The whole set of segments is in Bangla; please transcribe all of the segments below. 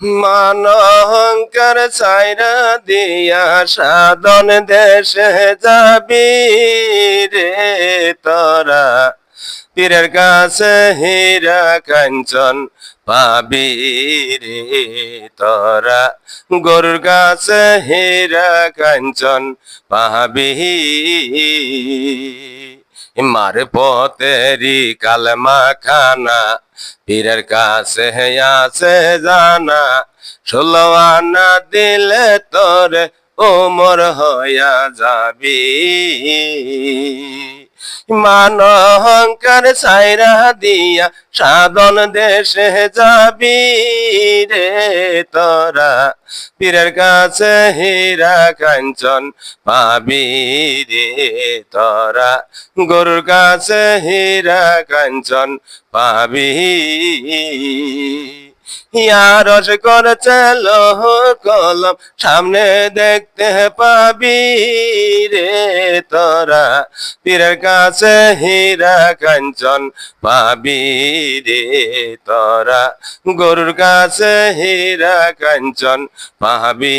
মান অহংকার দিয়া সাধন দেশে যাবি রে তোরা। পীরের কাছে হীরা কাঞ্চন পাবি রে তোরা। গরুর কাছে হীরা কাঞ্চন পাবি মার পতেরি কালমা খানা পীরের কাছে আছে জানা ষোলো আনা দিলে তোরে ওমর হইয়া যাবি। মান অহংকার সাইরা দিয়া সাধন দেশে যাবি রে তোরা। পীরের কাছে হীরা কাঞ্চন পাবি রে তোরা। গরুর কাছে হীরা কাঞ্চন পাবি। কলম, সামনে দেখতে পাবি রে তোরা। পীরের কাছে হীরা কাঞ্চন পাবি রে তোরা। গরুর কাছে হীরা কাঞ্চন পাবি।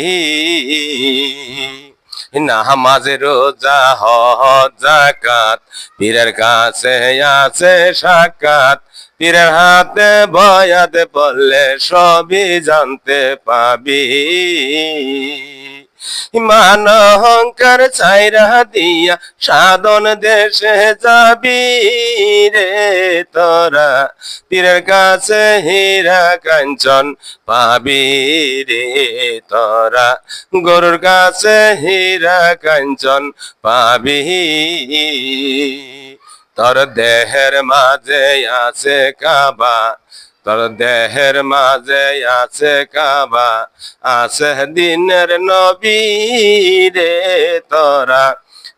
নামাজে, রোজা, হজ জাকাত পীরের কাছে আছে সাক্ষাৎ পীরের হাতে বয়াতে পড়লে সবই জানতে পাবি। মান অহংকার ছাইরা দিয়া সাধন দেশে যাবি রে তোরা। পীরের কাছে হীরা কাঞ্চন পাবি রে তোরা। গরুর কাছে হীরা কাঞ্চন পাবি। তোর দেহের মাঝে আছে কাবা, তোর দেহের মাঝে আছে কাবা, আছে দিনের নবী রে তোরা।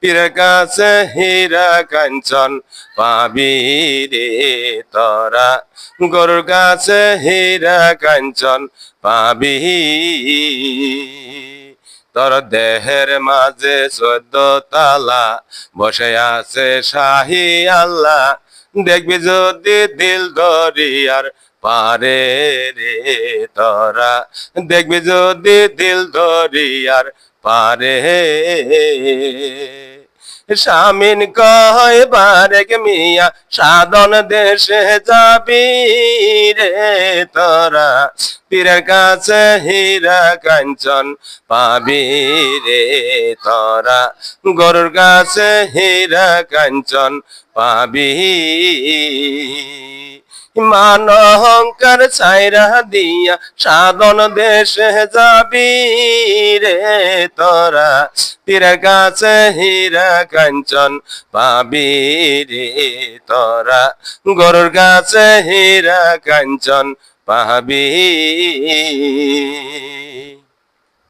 পীর কাছে হীরা কাঞ্চন পাবি রে তোরা। গরুর কাছে হীরা কাঞ্চন পাবি। তোর দেহের মাঝে চোদ্দ তালা। বসে আছে শাহি আল্লাহ। দেখবি যদি দিল দরিয়ার পারে রে তোরা। দেখবি যদি দিল দরিয়ার পারে স্বামীন কয়, বারেক মিয়া, সাধন দেশে যাবি রে তোরা। পীরের কাছে হীরা কাঞ্চন পাবি রে তোরা। গরুর কাছে হীরা কাঞ্চন পাবি মান অহংকার ছাইরা দিয়া সাধন দেশে যাবি রে তোরা। তীর কাছে হীরা কাঞ্চন পাবি রে তোরা। গরুর কাছে হীরা কাঞ্চন পাবি।